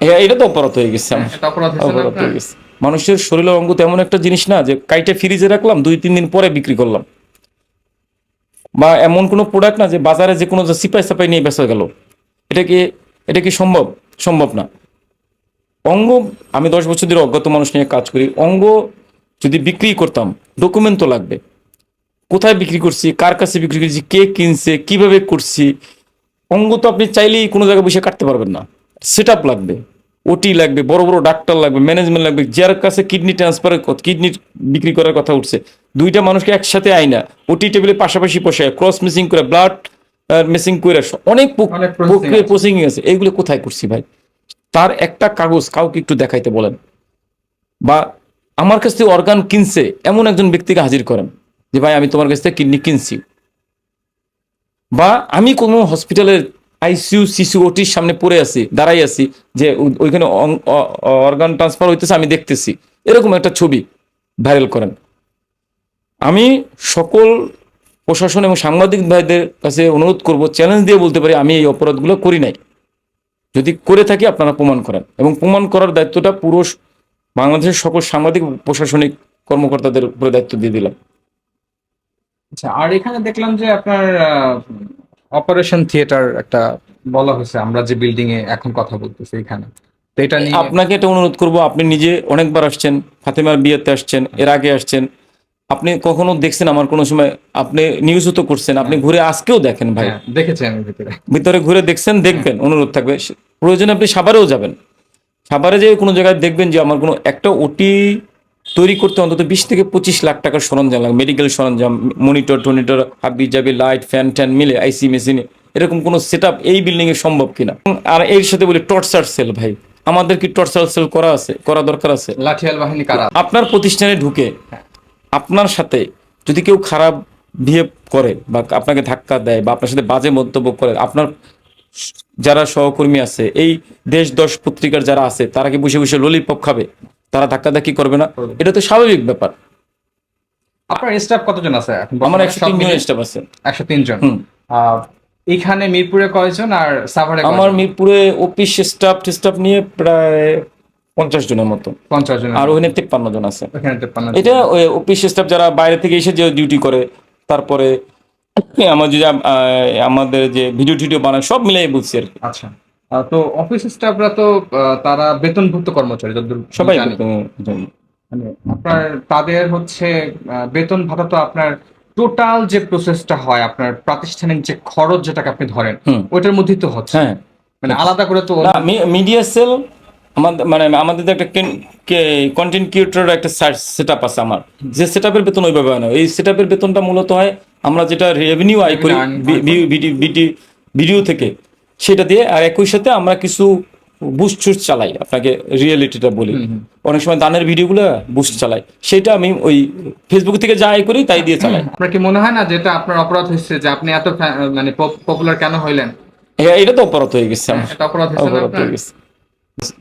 হ্যাঁ, এটা তো অপরাধ হয়ে গেছে অপরাধ না অপরাধ? হয়ে গেছে। মানুষের শরীরের অঙ্গ তো এমন একটা জিনিস না যে কাইটে ফ্রিজে রাখলাম দুই তিন দিন পরে বিক্রি করলাম। বা এমন কোনো প্রোডাক্ট না যে বাজারে যে কোনো সিপাই সাপাই নিয়ে বেচা গেল। এটা কি এটা কি সম্ভব? সম্ভব না। অঙ্গ আমি দশ বছর ধরে অজ্ঞাত মানুষ নিয়ে কাজ করি। অঙ্গ যদি বিক্রি করতাম ডকুমেন্ট তো লাগবে। কোথায় বিক্রি করছি কার কাছে বিক্রি করছি কে কিনছে কীভাবে করছি? অঙ্গ তো আপনি চাইলেই কোনো জায়গায় বসে কাটতে পারবেন না। সেট লাগবে। ওটি লাগবে বড় বড় ডাক্তার লাগবে ম্যানেজমেন্ট লাগবে যার কাছে কিডনি ট্রান্সফার কিডনি বিক্রি করার কথা উঠছে দুইটা মানুষকে একসাথে আয় না ওটি টেবিলে পাশাপাশি বসে ক্রস মিসিং করে ব্লাড মিসিং করে অনেক প্রক্রিয়া আছে। প্রসেসিং আছে। এইগুলো কোথায় করছি ভাই? তার একটা কাগজ কাউকে একটু দেখাইতে বলেন। বা আমার কাছ থেকে অর্গান কিনছে এমন একজন ব্যক্তিকে হাজির করেন যে ভাই আমি তোমার কাছ থেকে কিডনি কিনছি। বা আমি কোনো হসপিটালের আইসিইউ সিসিউ ওটির সামনে পড়ে আছি, দাঁড়াই আছি, যে ওইখানে অর্গান ট্রান্সফার হইতেছে, আমি দেখতেছি। এরকম একটা ছবি ভাইরাল করেন। আমি সকল প্রশাসন এবং সাংবাদিক ভাইদের কাছে অনুরোধ করব চ্যালেঞ্জ দিয়ে বলতে পারি, আমি এই অপরাধগুলো করি নাই। যদি করে থাকি, আপনারা প্রমাণ করেন। এবং প্রমাণ করার দায়িত্বটা পুরো বাংলাদেশের সকল সাংবাদিক, প্রশাসনিক কর্মকর্তাদের উপরে দায়িত্ব দিয়ে দিলাম। আচ্ছা আর এখানে দেখলাম যে আপনার অপারেশন থিয়েটার একটা বলা হয়েছে আমরা যে বিল্ডিং এ এখন কথা বলতেছি এখানে। তো এটা নিয়ে আপনাকে এটা অনুরোধ করব আপনি নিজে অনেকবার আসছেন ফাতেমার বিয়েতে আসছেন এর আগে আসছেন। আপনি কখনো দেখছেন আমার কোনো সময় আপনি নিউজও তো করছেন আপনি ঘুরে আজকেও দেখেন ভাই। হ্যাঁ, দেখেছি আমি ভিতরে। ভিতরে ঘুরে দেখছেন দেখবেন অনুরোধ থাকবে। প্রয়োজনে আপনি সাভারেও যাবেন। সাভারে যে কোনো জায়গায় দেখবেন যে আমার কোনো একটা ওটি তৈরি করতে অন্তত বিশ থেকে পঁচিশ লাখ টাকার সরঞ্জাম লাগে। মেডিকেল সরঞ্জাম মনিটর টনিটর হাবি জাবি লাইট ফ্যান ট্যান মিলে আইসি মেশিনে এরকম কোনো সেট এই বিল্ডিং এ সম্ভব কিনা? আর এর সাথে বলি টর্চার সেল ভাই। আমাদের কি টর্চার সেল করা আছে করা দরকার আছে? লাঠিয়াল বাহিনী কারা? আপনার প্রতিষ্ঠানে ঢুকে আপনার সাথে যদি কেউ খারাপ বিহেভ করে বা আপনাকে ধাক্কা দেয় বা আপনার সাথে বাজে মন্তব্য করে আপনার যারা সহকর্মী আছে এই দেশ দশ পত্রিকার যারা আছে তারা কি বসে বসে ললিপপ খাবে? তারা ধাক্কাধাক্কি করবে না। এটা তো স্বাভাবিক ব্যাপার। আপনার স্টাফ কতজন আছে? এখন আমার একশো তিন জন স্টাফ আছে। একশো তিন জন। এখানে মিরপুরে কয়জন আর সাভারে আমার মিরপুরে অফিস স্টাফ স্টাফ নিয়ে প্রায় পঞ্চাশ জনের মতো। পঞ্চাশ জন আর ওখানে তিপ্পান্ন জন আছে। এটা ওই অফিস স্টাফ যারা বাইরে থেকে এসে যে ডিউটি করে তারপরে আমার যে আমাদের যে ভিডিও টিডিও বানায় সব মিলাই বলছি আর কি। আচ্ছা। তো অফিস স্টাফরা তো তারা বেতনভুক্ত কর্মচারী সবাই। মানে আপনার তাদের হচ্ছে বেতন ভাতা তো আপনার টোটাল যে প্রসেসটা হয় আপনার প্রাতিষ্ঠানিক যে খরচ যেটাকে আপনি ধরেন। ওইটার মধ্যেই তো হচ্ছে। হ্যাঁ। মানে আলাদা করে তো না মিডিয়া সেল আমাদের মানে আমাদের একটা কন্টেন্ট ক্রিয়েটর একটা সেট আপ আছে আমার। যে সেট আপের বেতন ওইভাবে হয় না। এই সেট আপের বেতনটা মূলত হয় আমরা যেটা রেভিনিউ আয় করি ভিডিও থেকে। সেটা দিয়ে আর একই সাথে আমরা কিছু বুস্ট চালাই আপনাকে রিয়েলিটিটা বলি। অনেক সময় দানের ভিডিওগুলো বুস্ট চালাই। সেটা আমি ওই ফেসবুক থেকে যা আয় করি তাই দিয়ে চালাই। আপনার কি মনে হয় না যেটা আপনার অপরাধ হয়েছে যে আপনি এত মানে পপুলার কেন হইলেন? হ্যাঁ, এটা তো অপরাধ হয়ে গেছে অপরাধ? হয়ে গেছে।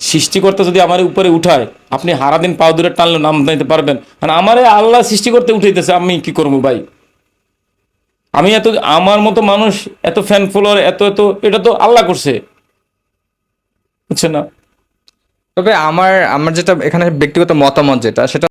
সৃষ্টিকর্তা যদি আমার উপরে উঠায় আপনি হারাদিন পাও দূরে টানলে নাম নিতে পারবেন। মানে আমারে আল্লাহ সৃষ্টি করতে উঠাইতেছে আমি কি করব ভাই? আমি এত, আমার মতো মানুষ, এত ফ্যান ফলোয়ার এত এত, এটা তো আল্লাহ করছে। বুঝছে না? তবে আমার আমার যেটা এখানে ব্যক্তিগত মতামত যেটা, সেটা